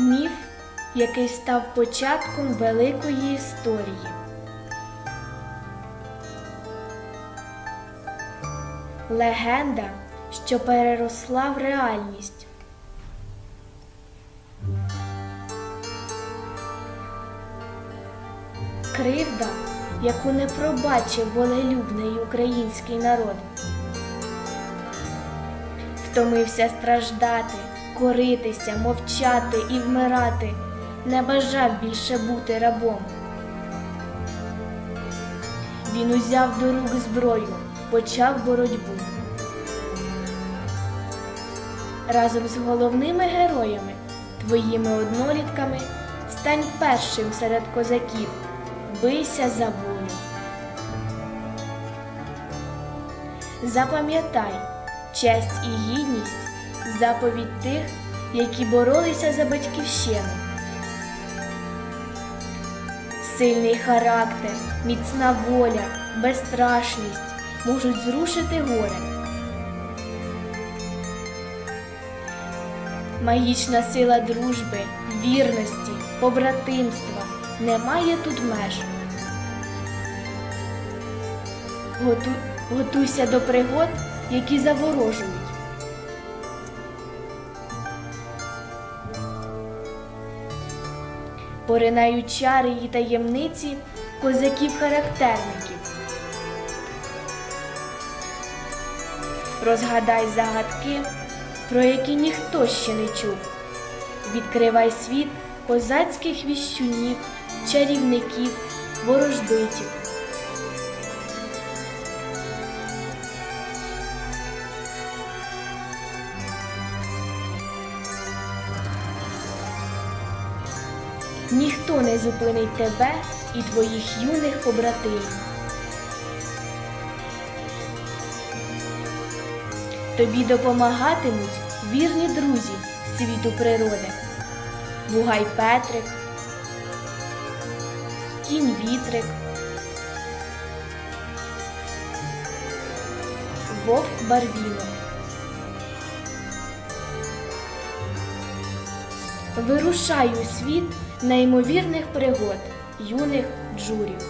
Міф, який став початком великої історії. Легенда, що переросла в реальність. Кривда, яку не пробачив волелюбний український народ. Втомився страждати, коритися, мовчати і вмирати, не бажав більше бути рабом. Він узяв до рук зброю, почав боротьбу. Разом з головними героями, твоїми однолітками, стань першим серед козаків, бийся за волю. Запам'ятай, честь і гідність заповідь тих, які боролися за батьківщину. Сильний характер, міцна воля, безстрашність можуть зрушити горе. Магічна сила дружби, вірності, побратимства не має тут меж. Готу... Готуйся до пригод, які заворожують. Поринають чари і таємниці козаків-характерників. Розгадай загадки, про які ніхто ще не чув. Відкривай світ козацьких віщунів, чарівників, ворожбитів. Ніхто не зупинить тебе і твоїх юних побратимів. Тобі допомагатимуть вірні друзі світу природи. Бугай Петрик, кінь вітрик, вовк Барвінок. Вирушай у світ неймовірних пригод юних джурів.